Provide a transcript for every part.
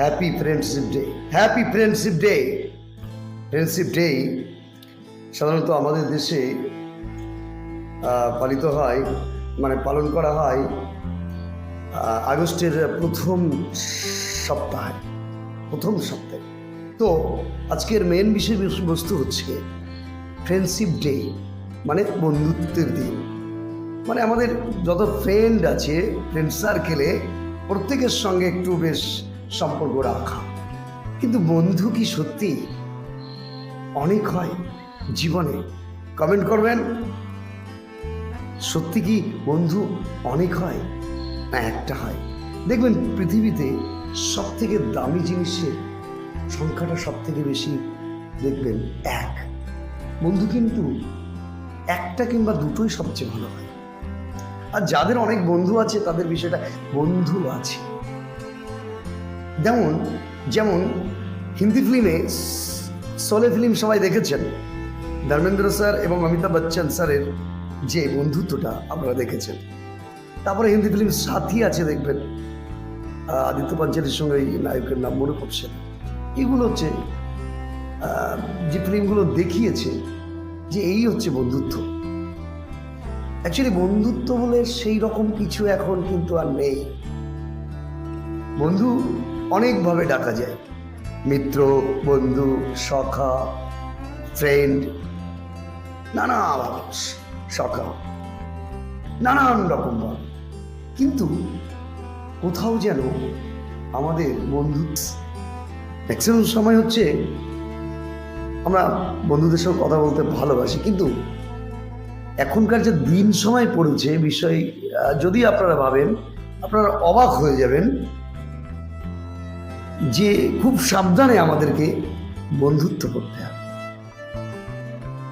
Happy friendship day happy friendship day friendship day সাধারণত আমাদের দেশে পালিত হয় মানে পালন করা হয় আগস্টের প্রথম সপ্তাহে প্রথম সপ্তাহে। তো আজকের মেন বিষয় বস্তু হচ্ছে ফ্রেন্ডশিপ ডে মানে বন্ধুত্বের দিন। মানে আমাদের যত ফ্রেন্ড আছে ফ্রেন্ড সার্কেলে প্রত্যেকের সঙ্গে একটু বেশ সম্পর্ক রাখা। কিন্তু বন্ধু কি সত্যি? অনেক হয় জীবনে। কমেন্ট করবেন। সত্যি কি বন্ধু অনেক হয়? না, একটা হয়। দেখবেন পৃথিবীতে সব থেকে দামি জিনিসের সংখ্যাটা সব থেকে বেশি দেখবেন এক। বন্ধু কিন্তু একটা কিংবা দুটোই সবচেয়ে ভালো হয়। আর যাদের অনেক বন্ধু আছে, তাদের বিষয়টা বন্ধু আছে। যেমন যেমন, হিন্দি ফিল্মে সোলে ফিল্ম সবাই দেখেছেন। ধর্মেন্দ্র স্যার এবং অমিতাভ বচ্চন স্যারের যে বন্ধুত্বটা আপনারা দেখেছেন। তারপরে হিন্দি ফিল্ম সাথী আছে দেখবেন আদিত্য পাঞ্চালের সঙ্গে এই নায়কের নাম মনে পড়ছে এগুলো হচ্ছে যে ফিল্মগুলো দেখিয়েছে যে এই হচ্ছে বন্ধুত্ব। অ্যাকচুয়ালি বন্ধুত্ব বলে সেই রকম কিছু এখন কিন্তু আর নেই। বন্ধু অনেকভাবে ডাকা যায়। মিত্র, বন্ধু, সখা ফ্রেন্ড নানা সখা, নানান রকম ভাবে। কিন্তু কোথাও যেন আমাদের বন্ধু ম্যাক্সিমাম সময় হচ্ছে আমরা বন্ধুদের সঙ্গে কথা বলতে ভালোবাসি, কিন্তু এখনকার যে দিন সময় পড়েছে বিষয় যদি আপনারা ভাবেন, আপনারা অবাক হয়ে যাবেন যে খুব সাবধানে আমাদেরকে বন্ধুত্ব করতে হবে।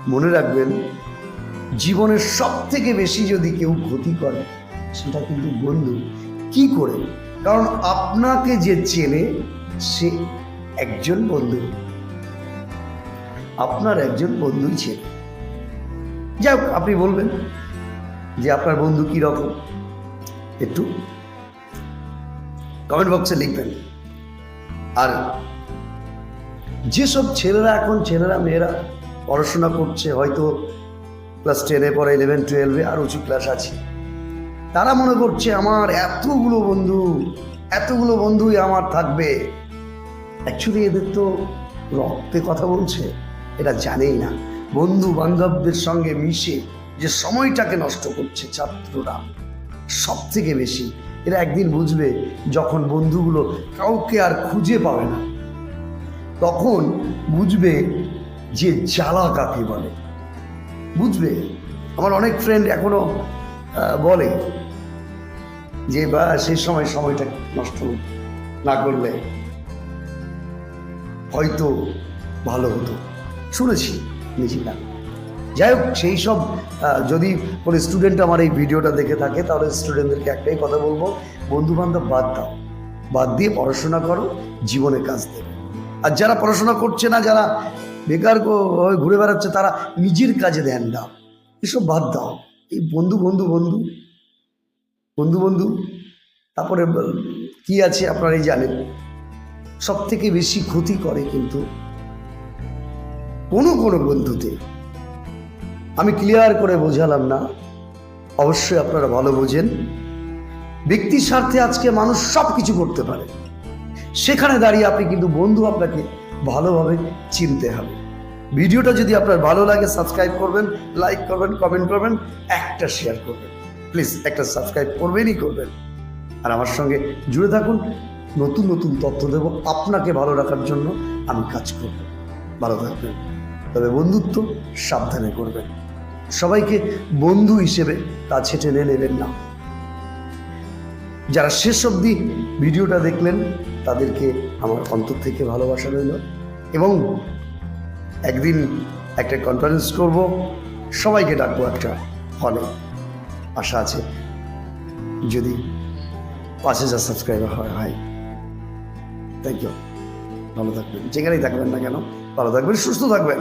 মনে রাখবেন, জীবনের সব থেকে বেশি যদি কেউ ক্ষতি করে, সেটা কিন্তু বন্ধু। কি করে? কারণ আপনাকে যে চেনে, সে একজন বন্ধু। আপনার একজন বন্ধুই চেনে। যাই হোক, আপনি বলবেন যে আপনার বন্ধু কি রকম? একটু কমেন্ট বক্সে লিখবেন। আর যেসব ছেলেরা এখন, ছেলেরা, মেয়েরা পড়াশোনা করছে, হয়তো ক্লাস টেনে পরে ইলেভেন টুয়েলভে আর উঁচু ক্লাস আছে, তারা মনে করছে, আমার এতগুলো বন্ধু, এতগুলো বন্ধুই আমার থাকবে। অ্যাকচুয়ালি এদের তো রক্তে কথা বলছে এটা জানেই না। বন্ধু বান্ধবদের সঙ্গে মিশে যে সময়টাকে নষ্ট করছে ছাত্ররা সব থেকে বেশি। এরা একদিন বুঝবে যখন বন্ধুগুলো কাউকে আর খুঁজে পাবে না। তখন বুঝবে যে জ্বালা কাকে বলে। বুঝবে? আমার অনেক ফ্রেন্ড এখনও বলে যে, বা সেই সময় সময়টা নষ্ট না করলে হয়তো ভালো হতো। শুনেছি নিজে না। যাই হোক, সেই সব যদি কোনো স্টুডেন্ট আমার এই ভিডিওটা দেখে থাকে, তাহলে স্টুডেন্টদেরকে একটাই কথা বলব বন্ধু বান্ধব বাদ দাও। বাদ দিয়ে পড়াশোনা করো, জীবনে কাজ দেবে। আর যারা পড়াশোনা করছে না, যারা বেকার ঘুরে বেড়াচ্ছে, তারা নিজের কাজে ধ্যান দাও। এসব বাদ দাও। এই বন্ধু বন্ধু বন্ধু বন্ধু বন্ধু, তারপরে কি আছে আপনারাই জানেন। সব থেকে বেশি ক্ষতি করে কিন্তু কোনো কোনো বন্ধুতে আমি ক্লিয়ার করে বোঝালাম না। অবশ্যই আপনারা ভালো বোঝেন। ব্যক্তির স্বার্থে আজকে মানুষ সব কিছু করতে পারে। সেখানে দাঁড়িয়ে আপনি কিন্তু বন্ধু আপনাকে ভালোভাবে চিনতে হবে। ভিডিওটা যদি আপনার ভালো লাগে সাবস্ক্রাইব করবেন লাইক করবেন কমেন্ট করবেন, একটা শেয়ার করবেন। প্লিজ একটা সাবস্ক্রাইব করবেনই করবেন। আর আমার সঙ্গে জুড়ে থাকুন। নতুন নতুন তথ্য দেব আপনাকে ভালো রাখার জন্য আমি কাজ করব। ভালো থাকবেন। তবে বন্ধুত্ব সাবধানে করবেন। সবাইকে বন্ধু হিসেবে কাছে টেনে নেবেন না। যারা শেষ অবধি ভিডিওটা দেখলেন, তাদেরকে আমার অন্তর থেকে ভালোবাসা রইল এবং একদিন একটা কনফারেন্স করব। সবাইকে ডাকবো একটা হলে আশা আছে, যদি পাঁচ হাজার সাবস্ক্রাইবার হয় হয়। থ্যাংক ইউ ভালো থাকবেন। যেখানেই থাকবেন না কেন, ভালো থাকবেন, সুস্থ থাকবেন।